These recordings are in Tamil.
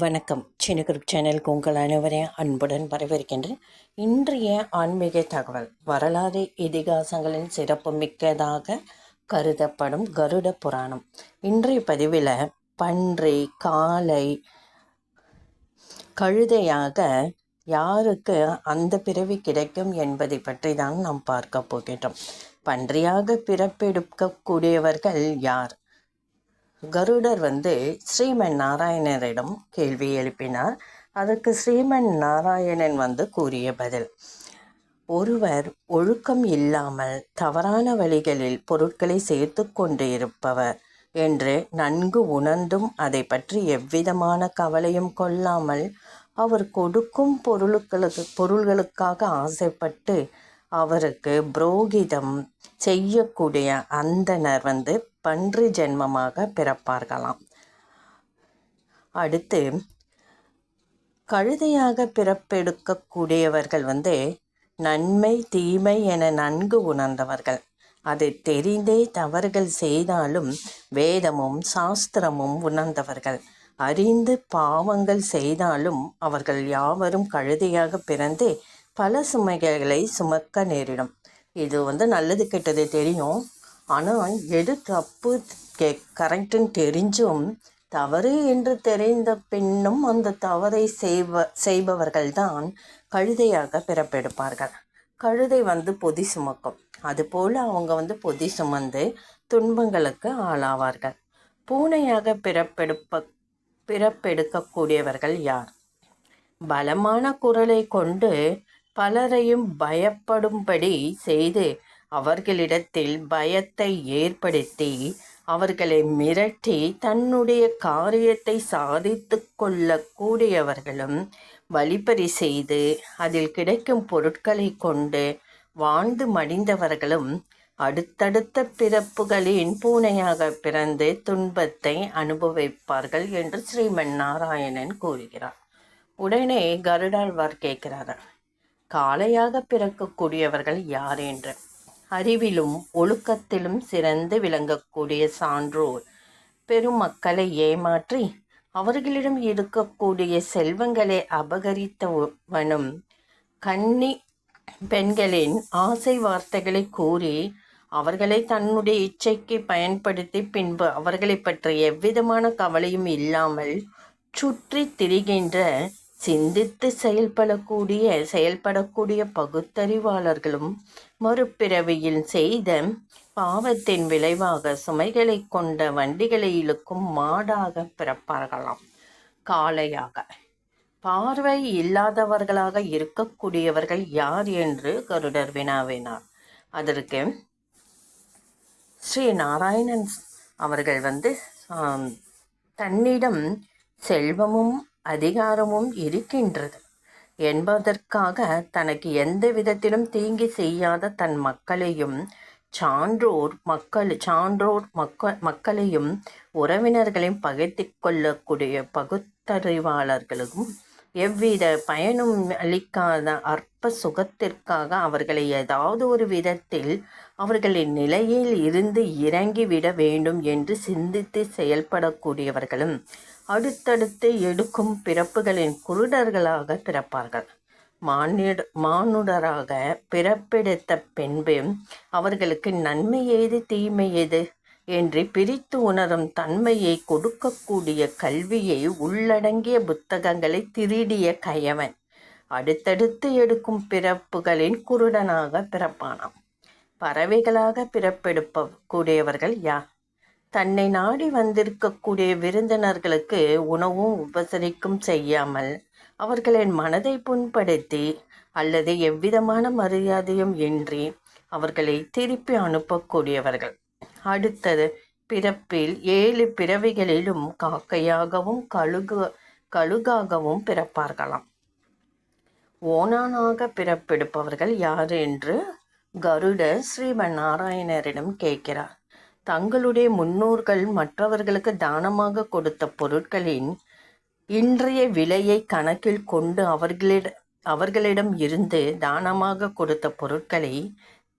வணக்கம். சின்ன குரூப் சேனலுக்கு உங்கள் அனைவரையும் அன்புடன் வரவேற்கின்றேன். இன்றைய ஆன்மீக தகவல். வரலாறு இதிகாசங்களின் சிறப்பு மிக்கதாக கருதப்படும் கருட புராணம். இன்றைய பதிவில் பன்றி காலை கழுதையாக யாருக்கு அந்த பிறவி கிடைக்கும் என்பதை பற்றி தான் நாம் பார்க்க போகின்றோம். பன்றியாக பிறப்பெடுக்கக்கூடியவர்கள் யார்? கருடர் வந்து ஸ்ரீமன் நாராயணரிடம் கேள்வி எழுப்பினார். அதற்கு ஸ்ரீமன் நாராயணன் வந்து கூறிய பதில் ஒருவர் ஒழுக்கம் இல்லாமல் தவறான வழிகளில் பொருட்களை சேர்த்து கொண்டு இருப்பவர் என்று நன்கு உணர்ந்தும் அதை பற்றி எவ்விதமான கவலையும் கொள்ளாமல் அவர் கொடுக்கும் பொருளுக்களுக்கு பொருள்களுக்காக ஆசைப்பட்டு அவருக்கு புரோகிதம் செய்யக்கூடிய அந்தனர் வந்து பன்றி ஜென்மமாக பிறப்பார்களாம். அடுத்து கழுதையாக பிறப்பெடுக்கக்கூடியவர்கள் வந்து நன்மை தீமை என நன்கு உணர்ந்தவர்கள். அதை தெரிந்தே தவறுகள் செய்தாலும் வேதமும் சாஸ்திரமும் உணர்ந்தவர்கள். அறிந்து பாவங்கள் செய்தாலும் அவர்கள் யாவரும் கழுதையாக பிறந்து பல சுமைகளை சுமக்க நேரிடும். இது வந்து நல்லது கெட்டது தெரியும். ஆனால் எது தப்பு கே கரெக்டுன்னு தெரிஞ்சும் தவறு என்று தெரிந்த பின்னும் அந்த தவறை செய்வ செய்பவர்கள்தான் கழுதையாக பிறப்பெடுப்பார்கள். கழுதை வந்து பொதி சுமக்கும். அதுபோல் அவங்க வந்து பொதி சுமந்து துன்பங்களுக்கு ஆளாவார்கள். பூனையாக பிறப்பெடுப்ப பிறப்பெடுக்கக்கூடியவர்கள் யார்? பலமான குரலை கொண்டு பலரையும் பயப்படும்படி செய்து அவர்களிடத்தில் பயத்தை ஏற்படுத்தி அவர்களை மிரட்டி தன்னுடைய காரியத்தை சாதித்து கொள்ளக்கூடியவர்களும் வழிப்பறி செய்து அதில் கிடைக்கும் பொருட்களை கொண்டு வாழ்ந்து மடிந்தவர்களும் அடுத்தடுத்த பிறப்புகளின் பூனையாக பிறந்து துன்பத்தை அனுபவிப்பார்கள் என்று ஸ்ரீமன் நாராயணன் கூறுகிறார். உடனே கருடாழ்வார் கேட்கிறார் காளையாக பிறக்கக்கூடியவர்கள் யார்? என்று. அறிவிலும் ஒழுக்கத்திலும் சிறந்து விளங்கக்கூடிய சான்றோர். பெருமக்களை ஏமாற்றி அவர்களிடம் இருக்கக்கூடிய செல்வங்களை அபகரித்தவனும் கன்னி பெண்களின் ஆசை வார்த்தைகளை கூறி அவர்களை தன்னுடைய இச்சைக்கு பயன்படுத்தி பின்பு அவர்களை பற்றி எவ்விதமான கவலையும் இல்லாமல் சுற்றி திரிகின்ற சிந்தித்து செயல்படக்கூடிய செயல்படக்கூடிய பகுத்தறிவாளர்களும் மறுபிறவியில் செய்த பாவத்தின் விளைவாக சுமைகளை கொண்ட வண்டிகளை இழுக்கும் மாடாக பிறப்பார்களாம். காளையாக. பார்வை இல்லாதவர்களாக இருக்கக்கூடியவர்கள் யார் என்று கருடர் வினாவினார். அதற்கு ஸ்ரீ நாராயணன் அவர்கள் வந்து தன்னிடம் செல்வமும் அதிகாரமும் இருக்கின்றது. என்பதற்காக தனக்கு எந்த விதத்திலும் தீங்கி செய்யாத தன் மக்களையும் சான்றோர் மக்கள் சான்றோர் மக்கள் மக்களையும் உறவினர்களையும் பகைத்து கொள்ளக்கூடிய பகுத்தறிவாளர்களும் எவ்வித பயனும் அளிக்காத அற்ப சுகத்திற்காக அவர்களை ஏதாவது ஒரு விதத்தில் அவர்களின் நிலையில் இருந்து இறங்கிவிட வேண்டும் என்று சிந்தித்து செயல்படக்கூடியவர்களும் அடுத்தடுத்து எடுக்கும் பிறப்புகளின் குருடர்களாக பிறப்பார்கள். மானிட மானுடராக பிறப்பெடுத்த பின்பு அவர்களுக்கு நன்மை ஏது தீமை ஏது என்று பிரித்து உணரும் தன்மையை கொடுக்கக்கூடிய கல்வியை உள்ளடங்கிய புத்தகங்களை திருடிய கயவன் அடுத்தடுத்து எடுக்கும் பிறப்புகளின் குருடனாக பிறப்பானாம். பறவைகளாக பிறப்பெடுப்ப கூடியவர்கள் யார்? தன்னை நாடி வந்திருக்கக்கூடிய விருந்தினர்களுக்கு உணவும் உபசரிக்கும் செய்யாமல் அவர்களின் மனதை புண்படுத்தி அல்லது எவ்விதமான மரியாதையும் இன்றி அவர்களை திருப்பி அனுப்பக்கூடியவர்கள். அடுத்தது பிறப்பில் ஏழு பிறவிகளிலும் காக்கையாகவும் கழுகு கழுகாகவும் பிறப்பார்களாம். ஓனானாக பிறப்பெடுப்பவர்கள் யார் என்று கருட ஸ்ரீமன் நாராயணரிடம் கேட்கிறார். தங்களுடைய முன்னோர்கள் மற்றவர்களுக்கு தானமாக கொடுத்த பொருட்களின் இன்றைய விலையை கணக்கில் கொண்டு அவர்களிட அவர்களிடம் இருந்து தானமாக கொடுத்த பொருட்களை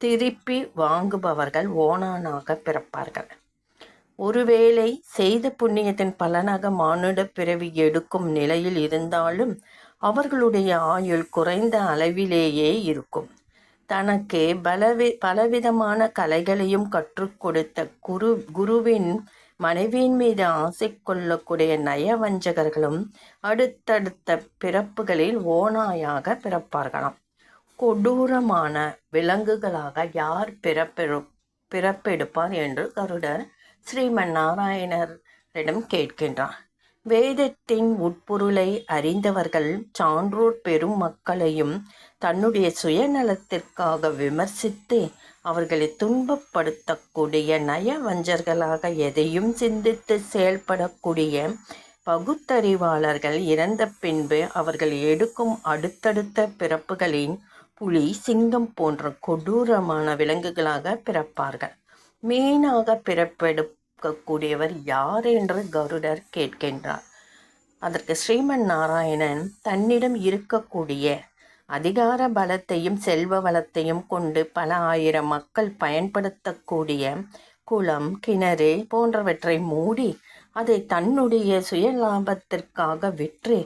திருப்பி வாங்குபவர்கள் ஓனானாக பிறப்பார்கள். ஒருவேளை செய்த புண்ணியத்தின் பலனாக மானுட பிறவி எடுக்கும் நிலையில் இருந்தாலும் அவர்களுடைய ஆயுள் குறைந்த அளவிலேயே இருக்கும். தனக்கு பலவி பலவிதமான கலைகளையும் கற்றுக் கொடுத்த குரு குருவின் மனைவியின் மீது ஆசை கொள்ளக்கூடிய நயவஞ்சகர்களும் அடுத்தடுத்த பிறப்புகளில் ஓநாயாக பிறப்பார்களாம். கொடூரமான விலங்குகளாக யார் பிறப்பெடு பிறப்பெடுப்பார் என்று கருடர் ஸ்ரீமன் நாராயணரிடம் கேட்கின்றார். வேதத்தின் உட்பொருளை அறிந்தவர்கள் சான்றோர் பெரும் மக்களையும் தன்னுடைய சுயநலத்திற்காக விமர்சித்து அவர்களை துன்பப்படுத்தக்கூடிய நயவஞ்சர்களாக எதையும் சிந்தித்து செயல்படக்கூடிய பகுத்தறிவாளர்கள் இறந்த பின்பு அவர்கள் எடுக்கும் அடுத்தடுத்த பிறப்புகளின் புலி சிங்கம் போன்ற கொடூரமான விலங்குகளாக பிறப்பார்கள். மீனாக பிறப்பெடுக்கக்கூடியவர் யார் என்று கருடர் கேட்கின்றார். அதற்கு ஸ்ரீமன் நாராயணன் தன்னிடம் இருக்கக்கூடிய அதிகார பலத்தையும் செல்வ வளத்தையும் கொண்டு பல ஆயிரம் மக்கள் பயன்படுத்தக்கூடிய குளம் கிணறு போன்றவற்றை மூடி அதை தன்னுடைய சுய லாபத்திற்காக விற்று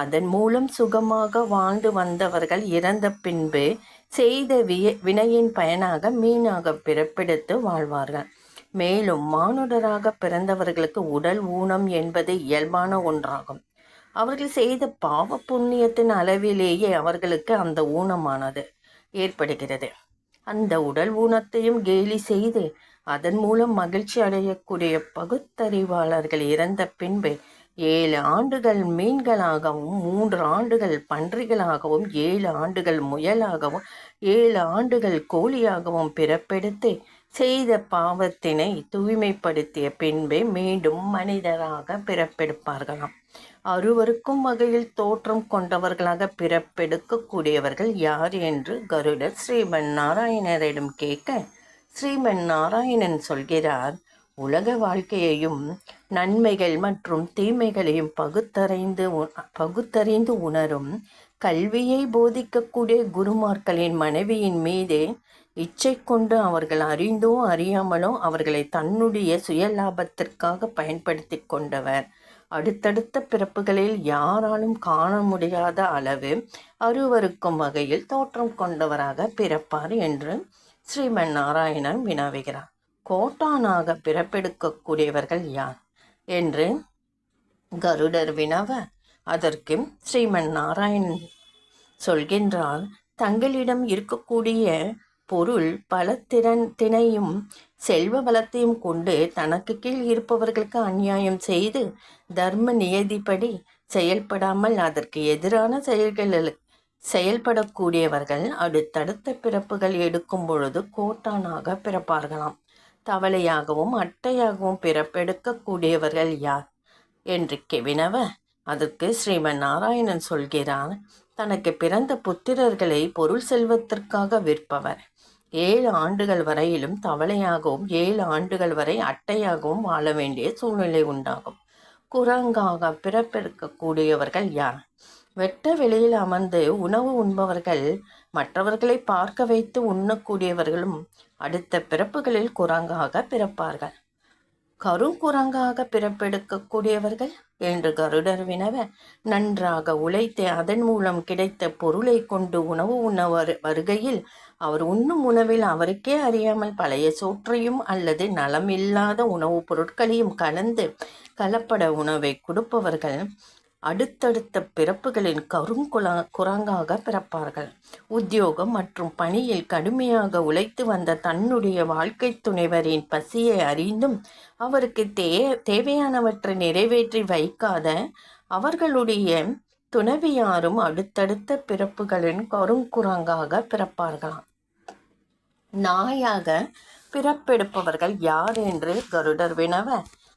அதன் மூலம் சுகமாக வாழ்ந்து வந்தவர்கள் இறந்த பின்பு செய்த விய வினையின் பயனாக மீனாக பிறப்பெடுத்து வாழ்வார்கள். மேலும் மானுடராக பிறந்தவர்களுக்கு உடல் ஊனம் என்பது இயல்பான ஒன்றாகும். அவர்கள் செய்த பாவ புண்ணியத்தின் அளவிலேயே அவர்களுக்கு அந்த ஊனமானது ஏற்படுகிறது. அந்த உடல் ஊனத்தையும் கேலி செய்து அதன் மூலம் மகிழ்ச்சி அடையக்கூடிய பகுத்தறிவாளர்கள் இறந்த பின்பு ஏழு ஆண்டுகள் மீன்களாகவும் மூன்று ஆண்டுகள் பன்றிகளாகவும் ஏழு ஆண்டுகள் முயலாகவும் ஏழு ஆண்டுகள் கோழியாகவும் பிறப்பெடுத்து செய்த பாவத்தினை தூய்மைப்படுத்திய பின்பே மீண்டும் மனிதராக பிறப்பெடுப்பார்களாம். அறுவருக்கும் வகையில் தோற்றம் கொண்டவர்களாக பிறப்பெடுக்கக்கூடியவர்கள் யார் என்று கருடர் ஸ்ரீமன் நாராயணரிடம் கேட்க ஸ்ரீமன் நாராயணன் சொல்கிறார் உலக வாழ்க்கையையும் நன்மைகள் மற்றும் தீமைகளையும் பகுத்தறிந்து பகுத்தறிந்து உணரும் கல்வியை போதிக்கக்கூடிய குருமார்களின் மனைவியின் மீதே இச்சை கொண்டு அவர்கள் அறிந்தோ அறியாமலோ அவர்களை தன்னுடைய சுய லாபத்திற்காக பயன்படுத்தி கொண்டவர். அடுத்தடுத்த பிறப்புகளில் யாராலும் காண முடியாத அளவு அருவருக்கும் வகையில் தோற்றம் கொண்டவராக பிறப்பார் என்று ஸ்ரீமன் நாராயணன் வினாவுகிறார். கோட்டானாக பிறப்பெடுக்கக்கூடியவர்கள் யார்? என்று கருடர் வினவ அதற்கு ஸ்ரீமன் நாராயணன் சொல்கின்றால் தங்களிடம் இருக்கக்கூடிய பொருள் பல திறன் தினையும் செல்வ வளத்தையும் கொண்டு தனக்கு கீழ் இருப்பவர்களுக்கு அநியாயம் செய்து தர்ம நியதிப்படி செயல்படாமல் அதற்கு எதிரான செயல்களில் செயல்படக்கூடியவர்கள் அடுத்தடுத்த பிறப்புகள் எடுக்கும் பொழுது கோட்டானாக பிறப்பார்களாம். தவளையாகவும் அட்டையாகவும் பிறப்பெடுக்கக்கூடியவர்கள் யார்? என்று கெவினவ அதற்கு ஸ்ரீமன் நாராயணன் சொல்கிறார் தனக்கு பிறந்த புத்திரர்களை பொருள் செல்வத்திற்காக விற்பவர். ஏழு ஆண்டுகள் வரையிலும் தவளையாகவும் ஏழு ஆண்டுகள் வரை அட்டையாகவும் வாழ வேண்டிய சூழ்நிலை உண்டாகும். குரங்காக பிறப்பெடுக்கக்கூடியவர்கள் யார்? வெட்ட வெளியில் அமர்ந்து உணவு உண்பவர்கள் மற்றவர்களை பார்க்க வைத்து உண்ணக்கூடியவர்களும் அடுத்த பிறப்புகளில் குரங்காக பிறப்பார்கள். கருங்குரங்காக பிறப்பெடுக்கக்கூடியவர்கள்? என்று கருடர் வினவ நன்றாக உழைத்து அதன் மூலம் கிடைத்த பொருளை கொண்டு உணவு உண்ண வருகையில் அவர் உண்ணும் உணவில் அவருக்கே அறியாமல் பழைய சோற்றையும் அல்லது நலமில்லாத உணவுப் பொருட்களையும் கலந்து கலப்பட உணவை கொடுப்பவர்கள் அடுத்தடுத்த பிறப்புகளின் கருங்குலா குரங்காக பிறப்பார்கள். உத்தியோகம் மற்றும் பணியில் கடுமையாக உழைத்து வந்த தன்னுடைய வாழ்க்கை துணைவரின் பசியை அறிந்தும் அவருக்கு தே தேவையானவற்றை நிறைவேற்றி வைக்காத அவர்களுடைய துணைவியாரும் அடுத்தடுத்த பிறப்புகளின் கருங்குரங்காக பிறப்பார்களாம். நாயாக பிறப்பெடுப்பவர்கள் யார் என்று கருடர் வினவ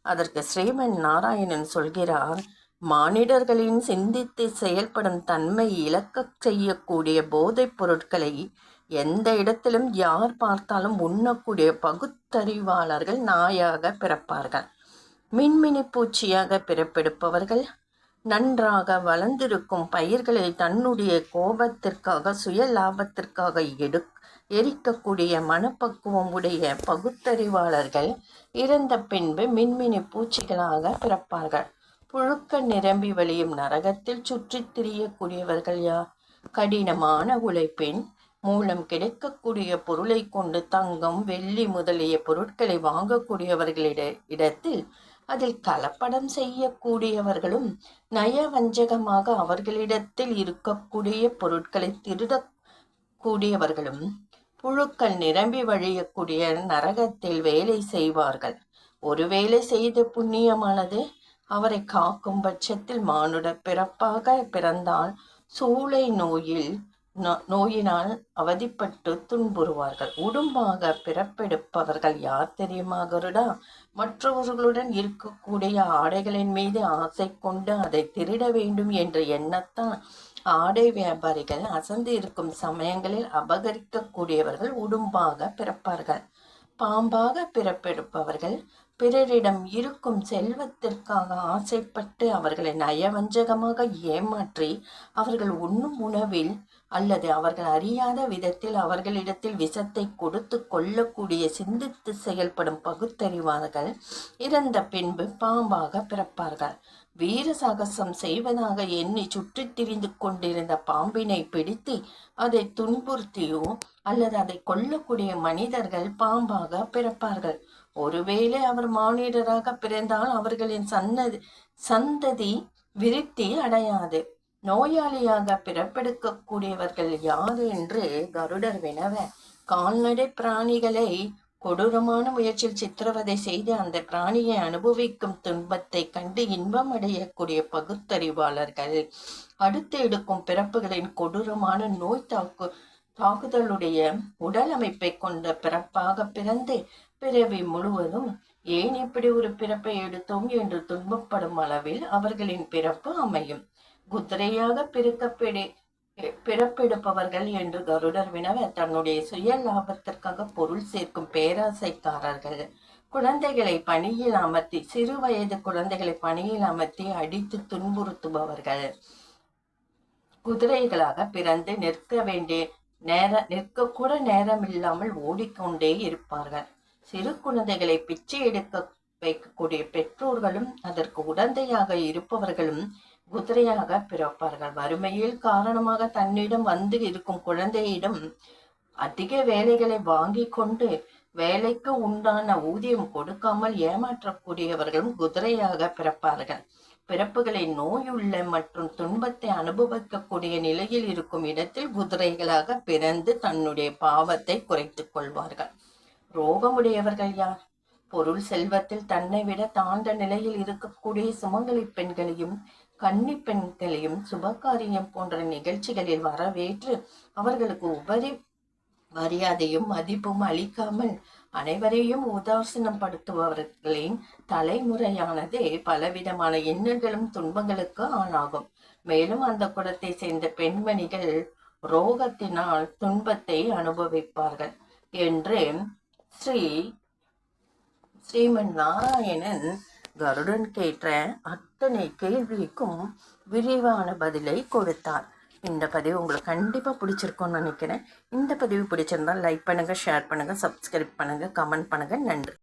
அதற்கு ஸ்ரீமன் நாராயணன் சொல்கிறார் மானிடர்களின் சிந்தித்து செயல்படும் தன்மை இழக்கச் செய்யக்கூடிய போதைப் பொருட்களை எந்த இடத்திலும் யார் பார்த்தாலும் உண்ணக்கூடிய பகுத்தறிவாளர்கள் நாயாக பிறப்பார்கள். மின்மினி பூச்சியாக பிறப்பெடுப்பவர்கள் நன்றாக வளர்ந்திருக்கும் பயிர்களை தன்னுடைய கோபத்திற்காக சுய லாபத்திற்காக எடு எரிக்கக்கூடிய மனப்பக்குவம் உடைய பகுத்தறிவாளர்கள் இறந்த பின்பு மின்மினி பூச்சிகளாக பிறப்பார்கள். புழுக்கள் நிரம்பி வழியும் நரகத்தில் சுற்றித் திரியக்கூடியவர்கள் யார்? கடினமான உழைப்பின் மூலம் கிடைக்கக்கூடிய பொருளை கொண்டு தங்கம் வெள்ளி முதலிய பொருட்களை வாங்கக்கூடியவர்களிட இடத்தில் அதில் கலப்படம் செய்யக்கூடியவர்களும் நயவஞ்சகமாக அவர்களிடத்தில் இருக்கக்கூடிய பொருட்களை திருடக்கூடியவர்களும் புழுக்கள் நிரம்பி வழியக்கூடிய நரகத்தில் வேலை செய்வார்கள். ஒருவேளை செய்த புண்ணியமானது அவரை காக்கும் பட்சத்தில் மானுட பிறப்பாக பிறந்தால் சூளை நோயில் நோயினால் அவதிப்பட்டு துன்புறுவார்கள். உடும்பாக பிறப்பெடுப்பவர்கள் யார் தெரியுமா கருடா? மற்றவர்களுடன் இருக்கக்கூடிய ஆடைகளின் மீது ஆசை கொண்டு அதை திருட வேண்டும் என்ற எண்ணத்தால் ஆடை வியாபாரிகள் அசந்து இருக்கும் சமயங்களில் அபகரிக்கக்கூடியவர்கள் உடும்பாக பிறப்பார்கள். பாம்பாக பிறப்பெடுப்பவர்கள் பிறரிடம் இருக்கும் செல்வத்திற்காக ஆசைப்பட்டு அவர்களை நயவஞ்சகமாக ஏமாற்றி அவர்கள் உண்ணும் உணவில் அல்லது அவர்கள் அறியாத விதத்தில் அவர்களிடத்தில் விஷத்தை கொடுத்து கொள்ளக்கூடிய சிந்தித்து செயல்படும் பகுத்தறிவார்கள் இறந்த பின்பு பாம்பாக பிறப்பார்கள். வீர சாகசம் செய்வதாக எண்ணி சுற்றித் திரிந்து கொண்டிருந்த பாம்பினை பிடித்து அதை துன்புறுத்தியோ அல்லது அதை கொல்லக்கூடிய மனிதர்கள் பாம்பாக பிறப்பார்கள். ஒருவேளை அவர் மானிடராக பிறந்தால் அவர்களின் சன்னதி சந்ததி விருத்தி அடையாது. நோயாளியாக பிறப்பெடுக்கக்கூடியவர்கள் யார் என்று கருடர் வினவ கால்நடை பிராணிகளை கொடூரமான முயற்சியில் சித்திரவதை செய்து அந்த பிராணியை அனுபவிக்கும் துன்பத்தை கண்டு இன்பம் அடையக்கூடிய பகுத்தறிவாளர்கள். அடுத்து எடுக்கும் பிறப்புகளின் கொடூரமான நோய் தாக்கு தாக்குதலுடைய உடல் அமைப்பை கொண்ட பிறப்பாக பிறந்து பிறவி முழுவதும் ஏன் இப்படி ஒரு பிறப்பை எடுத்தோம் என்று துன்பப்படும் அளவில் அவர்களின் பிறப்பு அமையும். குதிரையாக பிறக்கப்பெடு பிறப்பெடுப்பவர்கள் என்று கருடர் வினவ தன்னுடைய சுய லாபத்திற்காக பொருள் சேர்க்கும் பேராசைக்காரர்கள். குழந்தைகளை பணியில் அமர்த்தி சிறு வயது குழந்தைகளை பணியில் அமர்த்தி அடித்து துன்புறுத்துபவர்கள். குதிரைகளாக பிறந்து நிற்க வேண்டிய நேர நிற்கக்கூட நேரம் இல்லாமல் ஓடிக்கொண்டே இருப்பார்கள். சிறு குழந்தைகளை பிச்சை எடுக்க வைக்கக்கூடிய பெற்றோர்களும் அதற்கு உடந்தையாக இருப்பவர்களும் குதிரையாக பிறப்பார்கள். வறுமையில் காரணமாக தன்னிடம் வந்து இருக்கும் குழந்தையிடம் அதிக வேலைகளை வாங்கி கொண்டு வேலைக்கு உண்டான ஊதியம் கொடுக்காமல் ஏமாற்றக்கூடியவர்களும் குதிரையாக பிறப்பார்கள். பிறப்புகளை நோயுள்ள மற்றும் துன்பத்தை அனுபவிக்கக்கூடிய நிலையில் இருக்கும் இடத்தில் குதிரைகளாக பிறந்து தன்னுடைய பாவத்தை குறைத்துக் கொள்வார்கள். ரோகமுடையவர்கள் யார்? பொருள் செல்வத்தில் தன்னை விட தாழ்ந்த நிலையில் இருக்கக்கூடிய சுமங்கலி பெண்களையும் கன்னி பெண்களையும் சுபகாரியம் போன்ற நிகழ்ச்சிகளில் வரவேற்று அவர்களுக்கு உபரி மரியாதையும் மதிப்பும் அளிக்காமல் அனைவரையும் உதாசீனப்படுத்துபவர்களின் தலைமுறையானது பலவிதமான எண்ணங்களும் துன்பங்களுக்கு ஆளாகும். மேலும் அந்த குலத்தை சேர்ந்த பெண்மணிகள் ரோகத்தினால் துன்பத்தை அனுபவிப்பார்கள் என்று ஸ்ரீ ஸ்ரீமன் நாராயணன் கருடன் கேட்ட அத்தனை கேள்விக்கும் விரிவான பதிலை கொடுத்தார். இந்த பதிவு உங்களுக்கு கண்டிப்பாக பிடிச்சிருக்கும்னு நினைக்கிறேன். இந்த பதிவு பிடிச்சிருந்தால் லைக் பண்ணுங்கள் ஷேர் பண்ணுங்கள் சப்ஸ்கிரைப் பண்ணுங்கள் கமெண்ட் பண்ணுங்கள் நன்றி.